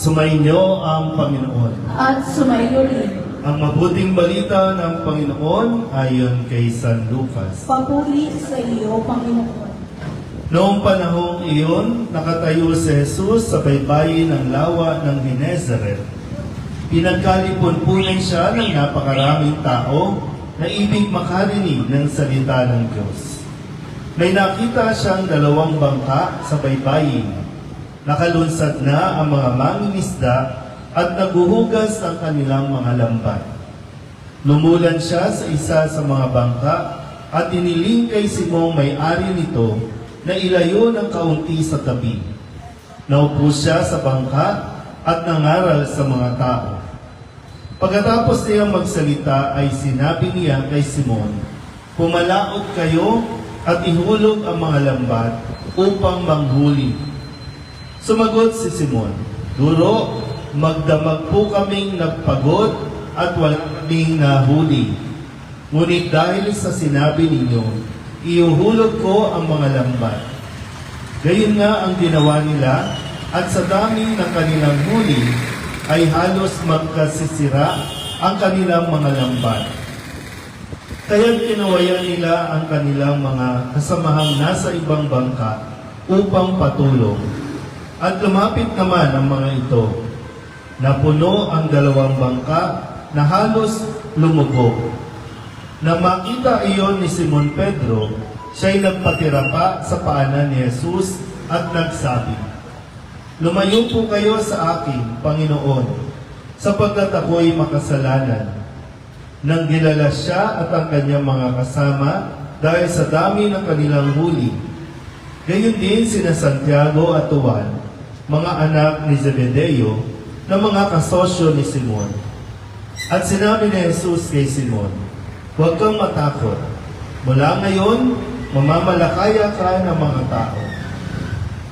Sumainyo ang Panginoon. at sumayo rin. Ang mabuting balita ng Panginoon ayon kay San Lucas. Papuri sa iyo, Panginoon. Noong panahong iyon, nakatayo si Jesus sa baybayin ng lawa ng Genezareth. Pinagkalipon-punan siya ng napakaraming tao na ibig makarinig ng salita ng Diyos. May nakita siyang dalawang bangka sa baybayin. Nakalunsad na ang mga mangingisda at naguhugas ang kanilang mga lambat. Lumulan siya sa isa sa mga bangka at iniling kay Simong may-ari nito na ilayo ng kaunti sa tabi. Naupo siya sa bangka at nangaral sa mga tao. Pagkatapos niyang magsalita ay sinabi niya kay Simon, Pumalaot kayo at ihulog ang mga lambat upang manghuli. Sumagot si Simon, Guro, magdamag po kaming nagpagod at wala kaming nahuli. Ngunit dahil sa sinabi ninyo, iuhulog ko ang mga lambat. Gayon nga ang ginawa nila at sa dami ng kanilang huli ay halos magkasisira ang kanilang mga lambat. Kaya't kinawayan nila ang kanilang mga kasamahang nasa ibang bangka upang patulong. At lumapit naman ang mga ito. Napuno ang dalawang bangka na halos lumubog. Nang makita iyon ni Simon Pedro, siya'y nagpatira pa sa paanan ni Jesus at nagsabi, Lumayo po kayo sa akin, Panginoon, sapagkat ako'y makasalanan. Nang gilala siya at ang kanyang mga kasama dahil sa dami ng kanilang huli. Gayon din sina Santiago at Juan, mga anak ni Zebedeo, na mga kasosyo ni Simon. At sinabi ni Jesus kay Simon, Huwag kang matakot. Mula ngayon, mamamalakaya ka ng mga tao.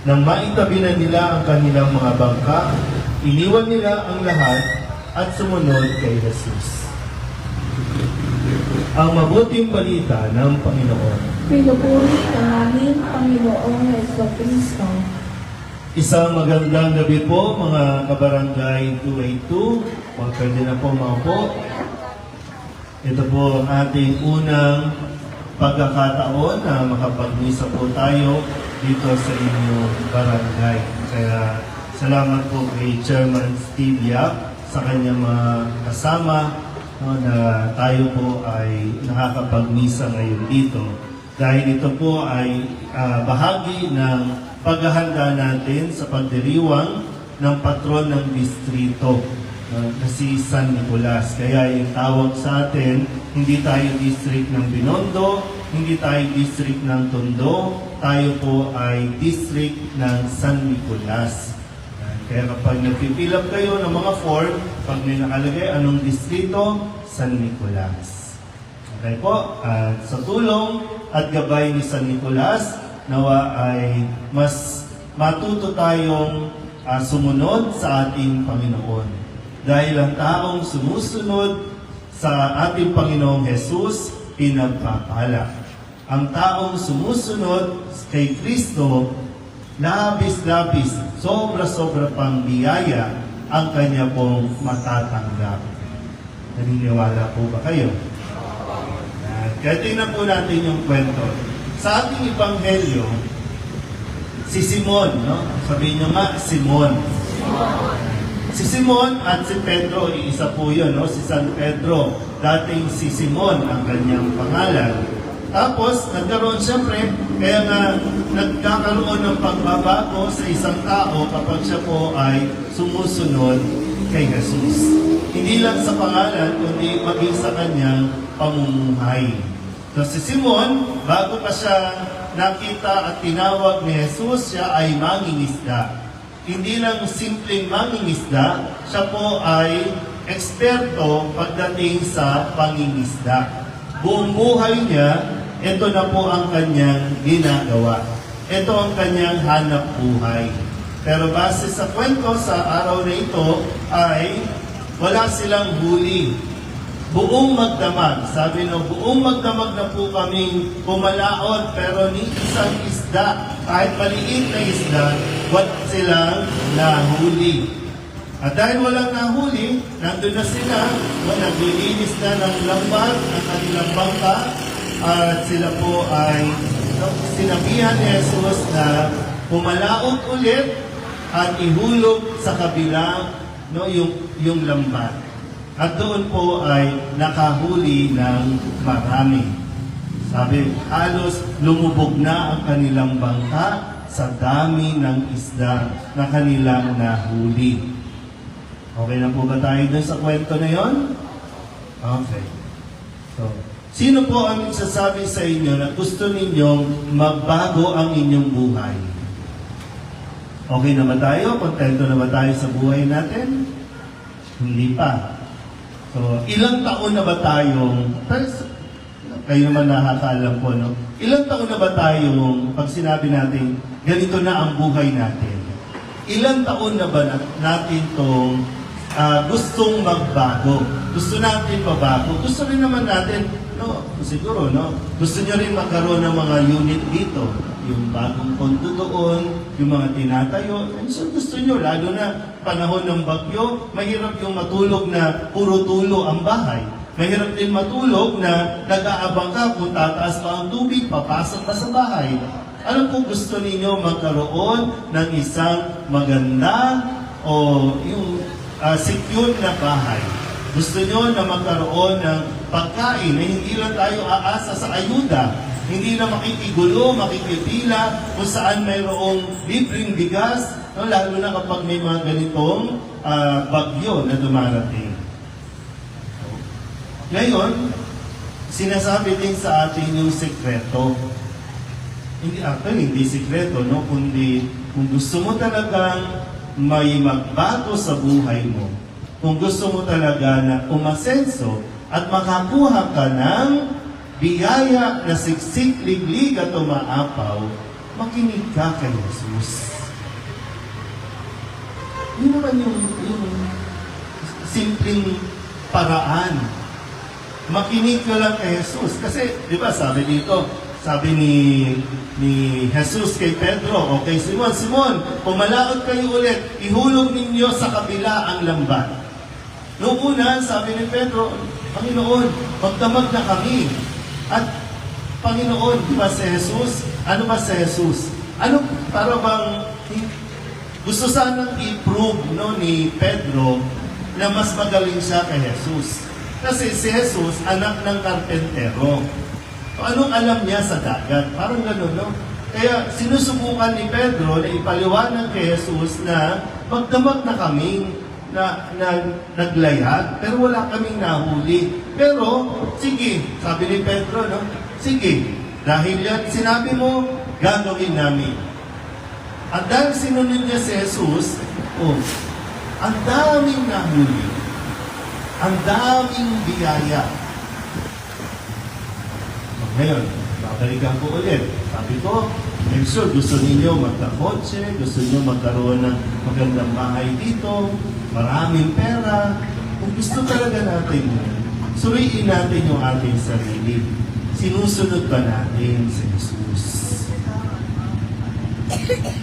Nang maitabi na nila ang kanilang mga bangka, iniwan nila ang lahat at sumunod kay Jesus. Ang mabuting balita ng Panginoon. Pinupuri ka namin, Panginoong Yeso Kristo. Isang magandang gabi po mga kabarangay 282. Huwag pwede na po. Ito po ang ating unang pagkakataon na makapagmisa po tayo dito sa inyong barangay. Kaya salamat po kay Chairman Steve Yap sa kanyang mga kasama no, na tayo po ay nakakapagmisa ngayon dito. Dahil ito po ay ah, bahagi ng paghahanda natin sa pagdiriwang ng patron ng distrito uh, na si San Nicolas. Kaya yung tawag sa atin, hindi tayo district ng Binondo, hindi tayo district ng Tondo, tayo po ay district ng San Nicolas. Kaya kapag nagpipil up kayo ng mga form, pag may nakalagay anong distrito, San Nicolas. Okay po, at sa tulong at gabay ni San Nicolas, nawa ay mas matuto tayong ah, sumunod sa ating Panginoon. Dahil ang taong sumusunod sa ating Panginoong Jesus, pinagpapala. Ang taong sumusunod kay Kristo, labis-labis, sobra-sobra pang biyaya ang kanya pong matatanggap. Naniniwala po ba kayo? Yan. Kaya tingnan po natin yung kwento. Sa ating Ebanghelyo, si Simon, no? Sabihin nyo nga, Simon. Si Simon at si Pedro, iisa po yun, no? Si San Pedro. Dating si Simon ang kanyang pangalan. Tapos, nagkaroon siyempre, kaya nga nagkakaroon ng pagbabago sa isang tao kapag siya po ay sumusunod kay Jesus. Hindi lang sa pangalan, kundi maging sa kanyang pamumuhay. So si Simon, bago pa siya nakita at tinawag ni Jesus, siya ay mangingisda. Hindi lang simpleng mangingisda, siya po ay eksperto pagdating sa pangingisda. Buong buhay niya, ito na po ang kanyang ginagawa. Ito ang kanyang hanap buhay. Pero base sa kwento sa araw na ito ay wala silang huli. Buong magdamag, sabi no, buong magdamag na po kaming pumalaot pero ni isang isda, kahit maliit na isda, wala silang nahuli. At dahil walang nahuli, nandun na sila, no, naglilinis na ng lambat ang kanilang bangka, at sila po ay sinabihan ni Jesus na pumalaot ulit at ihulog sa kabila no, yung, yung lambat. At doon po ay nakahuli ng marami. Sabi, halos lumubog na ang kanilang bangka sa dami ng isda na kanilang nahuli. Okay na po ba tayo dun sa kwento na yon? Okay. So, sino po ang nagsasabi sa inyo na gusto ninyong magbago ang inyong buhay? Okay na ba tayo? Kontento na ba tayo sa buhay natin? Hindi pa. So, ilang taon na ba tayong, kayo naman nakakaalam po, no? Ilang taon na ba tayong, pag sinabi natin, ganito na ang buhay natin, ilang taon na ba na- natin itong gustong magbago? Gusto natin mabago? Gusto rin naman natin, no, siguro, no? Gusto nyo rin magkaroon ng mga unit dito. Yung bagong kondo doon, yung mga tinatayo. And so gusto nyo, lalo na panahon ng bagyo, mahirap yung matulog na puro tulo ang bahay. Mahirap din matulog na nag-aabang ka kung tataas pa ang tubig, papasok ka sa bahay. Ano po gusto ninyo magkaroon ng isang maganda o yung ah, secure na bahay? Gusto nyo na magkaroon ng pagkain na hindi lang tayo aasa sa ayuda. Hindi na makikigulo, makikipila kung saan mayroong libreng bigas, no, lalo na kapag may mga ganitong ah, bagyo na dumarating. Ngayon, sinasabi din sa atin yung sekreto. Hindi actually, hindi sekreto, no? Kundi kung gusto mo talagang may magbago sa buhay mo, kung gusto mo talaga na umasenso at makakuha ka ng biyaya na siksik, liglig at umaapaw, makinig ka kay Jesus. Yun naman yung, yung simpleng paraan makinig ka lang kay Jesus. Kasi, di ba, sabi dito, sabi ni ni Jesus kay Pedro o kay Simon, Simon, pumalaot kayo ulit, ihulog ninyo sa kabila ang lambat. Noong una, sabi ni Pedro, Panginoon, magdamag na kami. At Panginoon, di ba si Jesus? Ano ba si Jesus? Ano, para bang gusto sanang i-prove no, ni Pedro na mas magaling siya kay Jesus. Kasi si Jesus, anak ng karpentero. Anong alam niya sa dagat? Parang gano'n, no? Kaya sinusubukan ni Pedro na ipaliwanag kay Jesus na magdamag na kaming na, na naglayag, pero wala kaming nahuli. Pero, sige, sabi ni Pedro, no? Sige, dahil yan sinabi mo, gagawin namin. At dahil sinunod niya si Jesus, oh, ang daming nahuli. Ang daming biyaya. Ngayon, babalikan ko ulit. Sabi ko, I'm sure gusto ninyo magkakotse, gusto ninyo magkaroon ng magandang bahay dito, maraming pera. Kung gusto talaga natin yun, suriin natin yung ating sarili. Sinusunod ba natin si Jesus?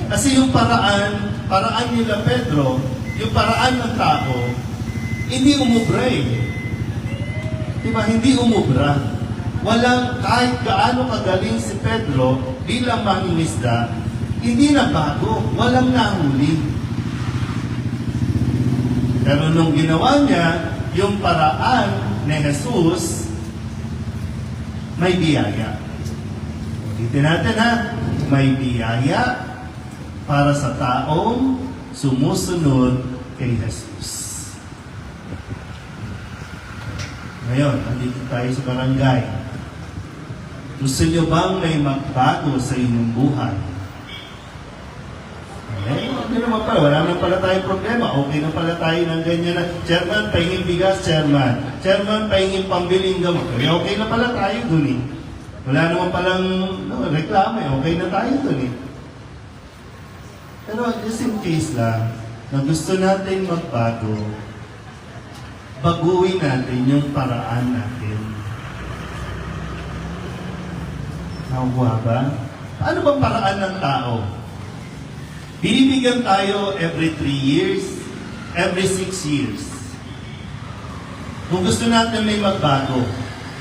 Kasi yung paraan, paraan nila Pedro, yung paraan ng tao, hindi umubra eh. Diba? Hindi umubra. Walang, kahit gaano kagaling si Pedro bilang mangingisda, hindi na bago. Walang nahuli. Pero nung ginawa niya, yung paraan ni Jesus, may biyaya. Ulitin natin ha, may biyaya para sa taong sumusunod kay Jesus. Ngayon, andito tayo sa barangay. Gusto niyo bang may magbago sa inyong buhay? Okay naman pala. Wala naman pala tayong problema. Okay na pala tayo ng ganyan na, Chairman, pahingin bigas, Chairman. Chairman, pahingin pambiling gamot. Eh, okay na pala tayo dun eh. Wala naman palang no, reklamo eh. Okay na tayo dun eh. Pero just in case lang, na gusto natin magbago, baguhin natin yung paraan natin. Nakukuha ba? Ano bang paraan ng tao? Binibigyan tayo every three years every six years. Kung gusto natin may magbago,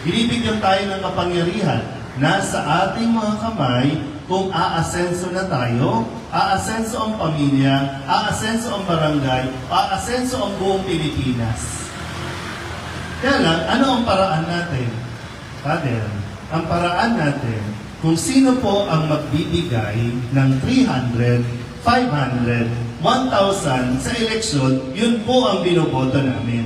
binibigyan tayo ng kapangyarihan na sa ating mga kamay kung aasenso na tayo, aasenso ang pamilya, aasenso ang barangay, aasenso ang buong Pilipinas. Kaya lang, ano ang paraan natin? Father, ang paraan natin, kung sino po ang magbibigay ng 300, 500, 1,000 sa eleksyon, yun po ang binoboto namin.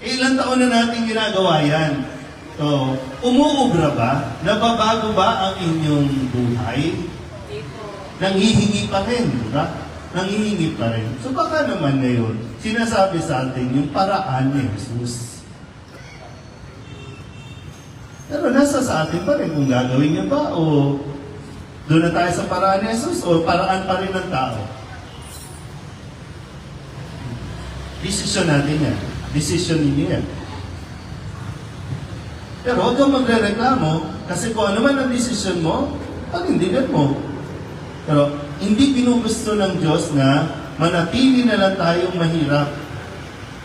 Ilang taon na natin ginagawa yan. So, umuubra ba? Nababago ba ang inyong buhay? Nanghihingi pa rin, di ba? Nanghihingi pa rin. So baka naman ngayon, sinasabi sa atin yung paraan ni Jesus. Pero nasa sa atin pa rin kung gagawin niya ba o doon na tayo sa paraan ni Jesus o paraan pa rin ng tao. Desisyon natin yan. Desisyon ninyo yan. Pero huwag kang magre-reklamo kasi kung ano man ang desisyon mo, panindigan mo. Pero hindi ginugusto ng Diyos na manatili na lang tayong mahirap.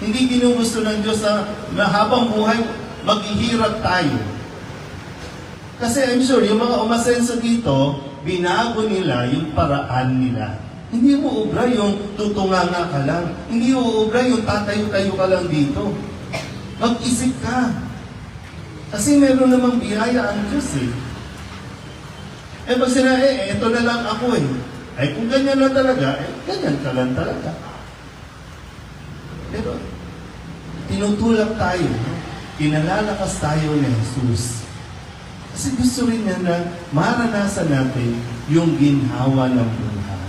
Hindi ginugusto ng Diyos na, na habang buhay, maghihirap tayo. Kasi I'm sure, yung mga umasenso dito, binago nila yung paraan nila. Hindi mo ubra yung tutunganga ka lang. Hindi mo ubra yung tatayo-tayo ka lang dito. Mag-isip ka. Kasi meron namang biyaya ang Diyos eh. Eh pag sinabi, eh, ito na lang ako eh. Ay kung ganyan lang talaga, eh, ganyan ka lang talaga. Pero, tinutulak tayo, kinalalakas tayo ni Jesus. Kasi gusto rin niya na maranasan natin yung ginhawa ng buhay.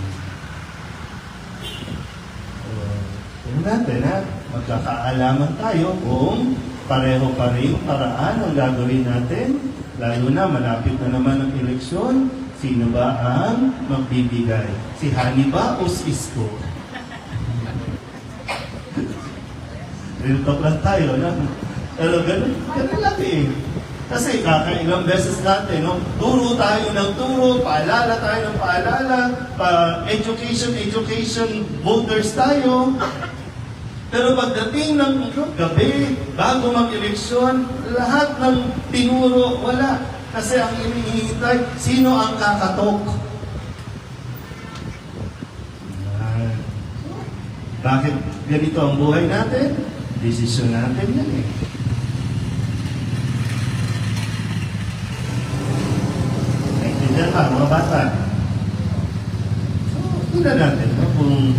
Tingnan natin ha, magkakaalaman tayo kung pareho pa rin paraan ang gagawin natin, lalo na malapit na naman ang eleksyon, sino ba ang magbibigay? Si Hani ba o si Isko? Real talk lang tayo, no? Pero ganun, ganun lang eh. Kasi kakailang beses natin, no? Turo tayo ng turo, paalala tayo ng paalala, pa education, education, voters tayo. Pero pagdating ng gabi, bago mag-eleksyon, lahat ng tinuro, wala. Kasi ang inihintay, sino ang kakatok? Yan. Bakit ganito ang buhay natin? Desisyon natin yan eh. Ba, mga bata? So, tingnan natin, no? kung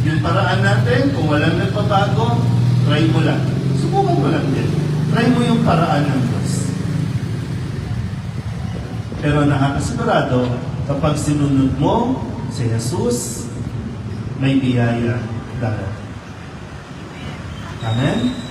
yung paraan natin, kung walang nagpabago, try mo lang. Subukan mo lang din. Try mo yung paraan ng Diyos. Pero nakakasigurado, kapag sinunod mo si Jesus, may biyaya darating. Amen?